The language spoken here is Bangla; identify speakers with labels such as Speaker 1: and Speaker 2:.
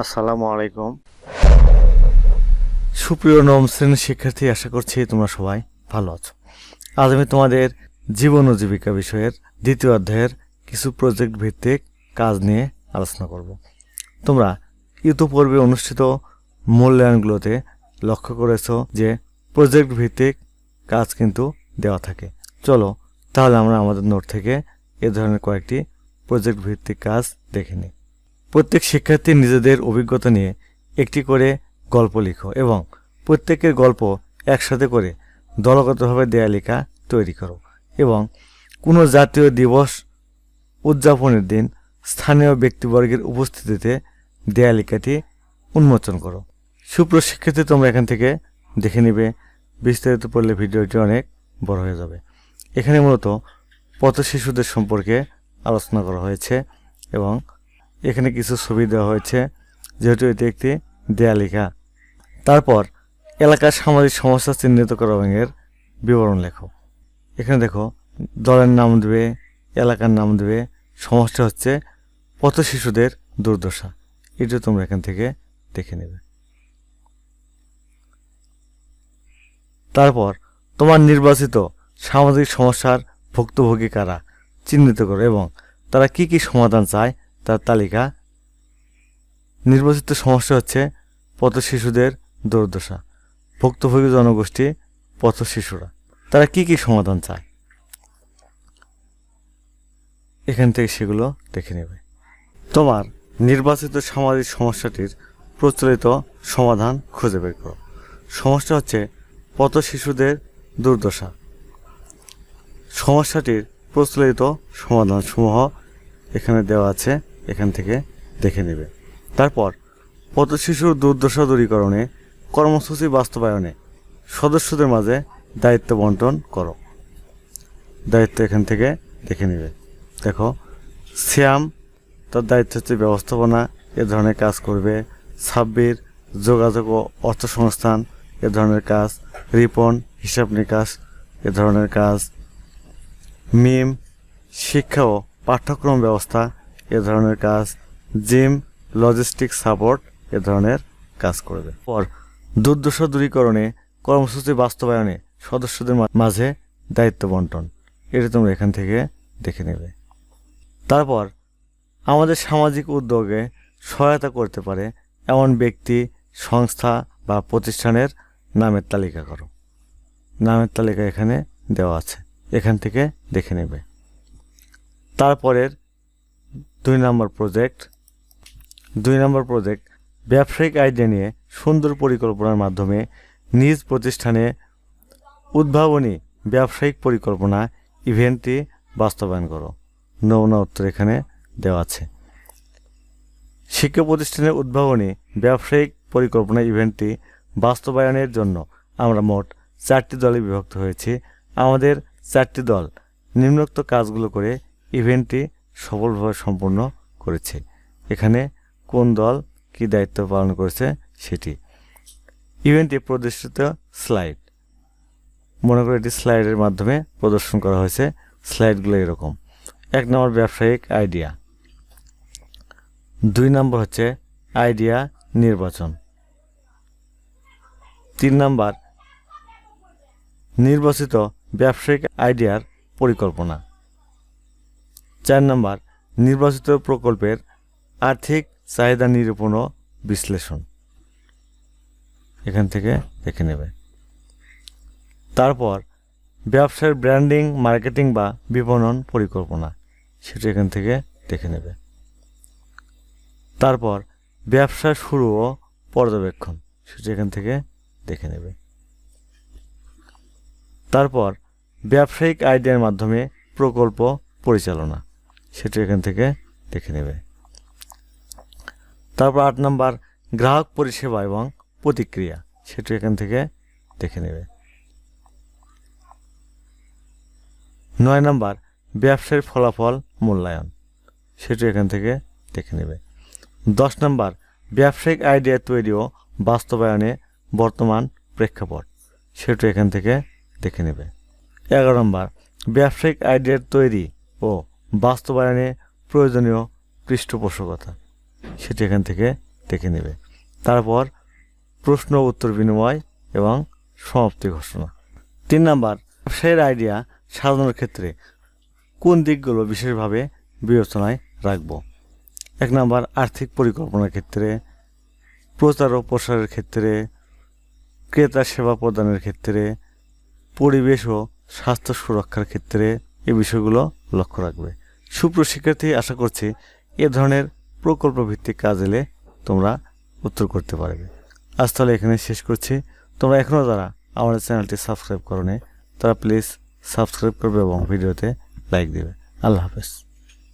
Speaker 1: আসসালামু আলাইকুম। সুপ্রিয় নবম শ্রেণির শিক্ষার্থী, আশা করছি তোমরা সবাই ভালো আছো। আজ আমি তোমাদের জীবন ও জীবিকা বিষয়ের দ্বিতীয় অধ্যায়ের কিছু প্রজেক্ট ভিত্তিক কাজ নিয়ে আলোচনা করব। তোমরা ইতিপূর্বে অনুষ্ঠিত মূল্যায়নগুলোতে লক্ষ্য করেছ যে প্রজেক্ট ভিত্তিক কাজ কিন্তু দেওয়া থাকে। চলো, তাহলে আমরা আমাদের নোট থেকে এ ধরনের কয়েকটি প্রজেক্ট ভিত্তিক কাজ দেখে নিই। প্রত্যেক শিক্ষার্থী নিজেদের অভিজ্ঞতা নিয়ে একটি করে গল্প লিখো এবং প্রত্যেকের গল্প একসাথে করে দলগতভাবে দেয়ালিকা তৈরি করো এবং কোনো জাতীয় দিবস উদযাপনের দিন স্থানীয় ব্যক্তিবর্গের উপস্থিতিতে দেয়ালিকাটি উন্মোচন করো। সুপ্রশিক্ষিত তোমরা এখান থেকে দেখে নিবে, বিস্তারিত পড়লে ভিডিওটি অনেক বড় হয়ে যাবে। এখানে মূলত পথ শিশুদের সম্পর্কে আলোচনা করা হয়েছে এবং এখানে কিছু ছবি দেওয়া হয়েছে, যেহেতু এটি একটি দেয়ালিকা তারপর, এলাকার সামাজিক সমস্যা চিহ্নিত করা রঙের বিবরণ লেখো। এখানে দেখো, দলের নাম দেবে, এলাকার নাম দেবে সমস্যা হচ্ছে পথ শিশুদের দুর্দশা। এটা তোমরা এখান থেকে দেখে নেবে। তারপর, তোমার নির্বাচিত সামাজিক সমস্যার ভুক্তভোগী কারা? চিহ্নিত করো এবং তারা কি কি সমাধান চায় তার তালিকা। নির্বাচিত সমস্যা হচ্ছে পথ শিশুদের দুর্দশা। ভুক্তভোগী জনগোষ্ঠী পথ শিশুরা, তারা কি কি সমাধান চায়? এখান থেকে সেগুলো দেখে নেবে। তোমার নির্বাচিত সামাজিক সমস্যাটির প্রচলিত সমাধান খুঁজে বের করো। সমস্যা হচ্ছে পথ শিশুদের দুর্দশা। সমস্যাটির প্রচলিত সমাধানসমূহ এখানে দেওয়া আছে। এখান থেকে দেখে নেবে। তারপর পথ শিশুর দুর্দশা দূরীকরণে, কর্মসূচি বাস্তবায়নে সদস্যদের মাঝে দায়িত্ব বন্টন করো। দায়িত্ব এখান থেকে দেখে নেবে। দেখো শ্যাম তার দায়িত্ব হচ্ছে ব্যবস্থাপনা, এ ধরনের কাজ করবে। সাব্বির, যোগাযোগ ও অর্থসংস্থান, এ ধরনের কাজ। রিপন, হিসাব নিকাশ, এ ধরনের কাজ। মিম, শিক্ষা ও পাঠ্যক্রম ব্যবস্থা এ ধরনের কাজ জিম লজিস্টিক সাপোর্ট এ ধরনের কাজ করবে পর, দুর্দশা দূরীকরণে, কর্মসূচি বাস্তবায়নে সদস্যদের মাঝে দায়িত্ব বন্টন। এটা তোমরা এখান থেকে দেখে নেবে। তারপর, আমাদের সামাজিক উদ্যোগে সহায়তা করতে পারে এমন ব্যক্তি, সংস্থা বা প্রতিষ্ঠানের নামের তালিকা করো। নামের তালিকা এখানে দেওয়া আছে। এখান থেকে দেখে নেবে। তারপরের দুই নম্বর প্রজেক্ট দুই নম্বর প্রজেক্ট ব্যবসায়িক আইডিয়া নিয়ে সুন্দর পরিকল্পনার মাধ্যমে নিজ প্রতিষ্ঠানে উদ্ভাবনী ব্যবসায়িক পরিকল্পনা ইভেন্টটি বাস্তবায়ন করো। নমুনা উত্তর এখানে দেওয়া আছে। শিক্ষা প্রতিষ্ঠানের উদ্ভাবনী ব্যবসায়িক পরিকল্পনা ইভেন্টটি বাস্তবায়নের জন্য আমরা মোট চারটি দলে বিভক্ত হয়েছি। আমাদের চারটি দল নিম্নোক্ত কাজগুলো করে ইভেন্টটি সফলভাবে সম্পূর্ণ করেছে। এখানে কোন দল কি দায়িত্ব পালন করেছে সেটি। ইভেন্টে প্রদর্শিত স্লাইড। মনে করে এটি স্লাইডের মাধ্যমে প্রদর্শন করা হয়েছে। স্লাইডগুলো এরকম। এক নম্বর ব্যবসায়িক আইডিয়া। দুই নম্বর হচ্ছে আইডিয়া নির্বাচন। তিন নাম্বার, নির্বাচিত ব্যবসায়িক আইডিয়ার পরিকল্পনা। চার নম্বর, নির্বাচিত প্রকল্পের আর্থিক চাহিদা নিরূপণ বিশ্লেষণ। এখান থেকে দেখে নেবে। তারপর, ব্যবসার ব্র্যান্ডিং, মার্কেটিং বা বিপণন পরিকল্পনা, সেটা এখান থেকে দেখে নেবে। তারপর, ব্যবসা শুরু ও পর্যবেক্ষণ, সেটা এখান থেকে দেখে নেবে। তারপর, ব্যবসায়িক আইডিয়ার মাধ্যমে প্রকল্প পরিচালনা। সেটা এখান থেকে দেখে নেবে। তারপর আট নাম্বার, গ্রাহক পরিষেবা এবং প্রতিক্রিয়া, সেটা এখান থেকে দেখে নেবে। নয় নাম্বার, ব্যবসার ফলাফল মূল্যায়ন, সেটা এখান থেকে দেখে নেবে। দশ নম্বর, ব্যবসায়িক আইডিয়া তৈরি ও বাস্তবায়নে বর্তমান প্রেক্ষাপট, সেটা এখান থেকে দেখে নেবে। এগারো নম্বর, ব্যবসায়িক আইডিয়ার তৈরি ও বাস্তবায়নে প্রয়োজনীয় পৃষ্ঠপোষকতা। সেটা এখান থেকে দেখে নেবে। তারপর প্রশ্ন, উত্তর বিনিময় এবং সমাপ্তি ঘোষণা। তিন নাম্বার, ব্যবসায়ের আইডিয়া সাজানোর ক্ষেত্রে কোন দিকগুলো বিশেষভাবে বিবেচনায় রাখব? এক নাম্বার, আর্থিক পরিকল্পনার ক্ষেত্রে, প্রচার ও প্রসারের ক্ষেত্রে, ক্রেতা সেবা প্রদানের ক্ষেত্রে, পরিবেশ ও স্বাস্থ্য সুরক্ষার ক্ষেত্রে এই বিষয়গুলো লক্ষ্য রাখবে। সুপ্রশিক্ষার্থী, আশা করছি এ ধরনের প্রকল্প ভিত্তিক কাজ এলে তোমরা উত্তর করতে পারবে। আজ তাহলে এখানে শেষ করছি। তোমরা এখনও যারা আমাদের চ্যানেলটি সাবস্ক্রাইব করো তারা প্লিজ সাবস্ক্রাইব করবে এবং ভিডিওতে লাইক দেবে। আল্লাহ হাফেজ।